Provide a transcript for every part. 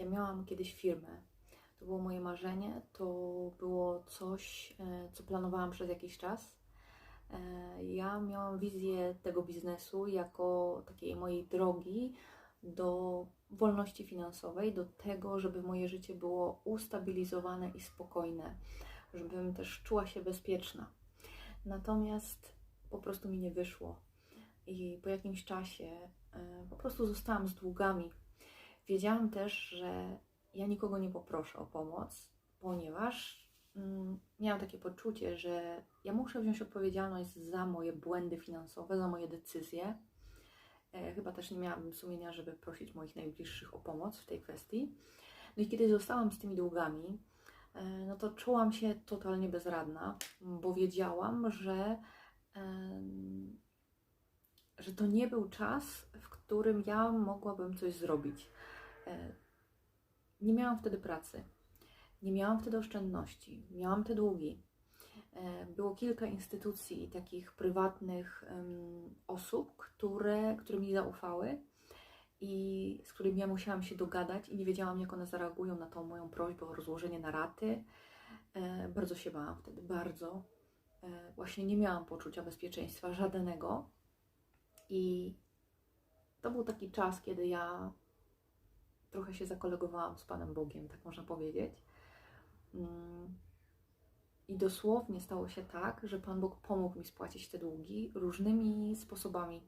Ja miałam kiedyś firmę. To było moje marzenie, to było coś, e, co planowałam przez jakiś czas. E, Ja miałam wizję tego biznesu jako takiej mojej drogi do wolności finansowej, do tego, żeby moje życie było ustabilizowane i spokojne, żebym też czuła się bezpieczna. Natomiast po prostu mi nie wyszło. I po jakimś czasie e, po prostu zostałam z długami. Wiedziałam też, że ja nikogo nie poproszę o pomoc, ponieważ mm, miałam takie poczucie, że ja muszę wziąć odpowiedzialność za moje błędy finansowe, za moje decyzje. E, chyba też nie miałabym sumienia, żeby prosić moich najbliższych o pomoc w tej kwestii. No i kiedy zostałam z tymi długami, e, no to czułam się totalnie bezradna, bo wiedziałam, że, em, że to nie był czas, w którym ja mogłabym coś zrobić. E, Nie miałam wtedy pracy, nie miałam wtedy oszczędności, miałam te długi. E, Było kilka instytucji takich prywatnych osób, które, które mi zaufały i z którymi ja musiałam się dogadać i nie wiedziałam, jak one zareagują na tą moją prośbę o rozłożenie na raty. E, Bardzo się bałam wtedy, bardzo. Właśnie nie miałam poczucia bezpieczeństwa żadnego. I to był taki czas, kiedy ja trochę się zakolegowałam z Panem Bogiem, tak można powiedzieć. Mm. I dosłownie stało się tak, że Pan Bóg pomógł mi spłacić te długi różnymi sposobami.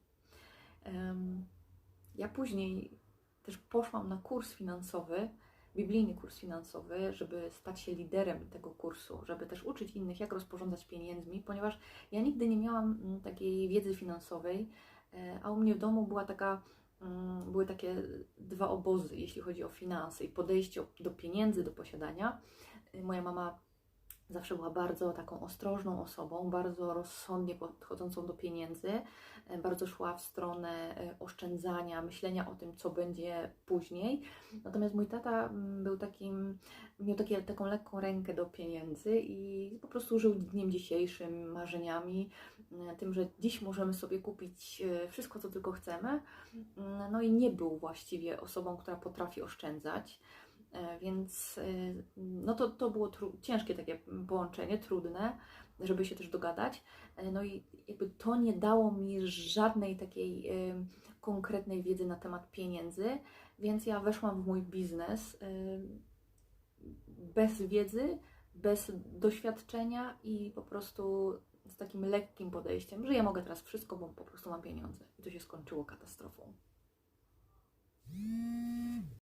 Ja później też poszłam na kurs finansowy, biblijny kurs finansowy, żeby stać się liderem tego kursu, żeby też uczyć innych, jak rozporządzać pieniędzmi, ponieważ ja nigdy nie miałam mm, takiej wiedzy finansowej, e, a u mnie w domu była taka, były takie dwa obozy, jeśli chodzi o finanse i podejście do pieniędzy, do posiadania. E, Moja mama zawsze była bardzo taką ostrożną osobą, bardzo rozsądnie podchodzącą do pieniędzy, e, bardzo szła w stronę e, oszczędzania, myślenia o tym, co będzie później. Natomiast mój tata mm, był takim, miał takie, taką lekką rękę do pieniędzy i po prostu żył dniem dzisiejszym, marzeniami, tym, że dziś możemy sobie kupić e, wszystko, co tylko chcemy. No i nie był właściwie osobą, która potrafi oszczędzać. E, Więc e, no to, to było ciężkie takie połączenie, trudne, żeby się też dogadać. E, No i jakby to nie dało mi żadnej takiej e, konkretnej wiedzy na temat pieniędzy, więc ja weszłam w mój biznes e, bez wiedzy, bez doświadczenia i po prostu z takim lekkim podejściem, że ja mogę teraz wszystko, bo po prostu mam pieniądze. I to się skończyło katastrofą.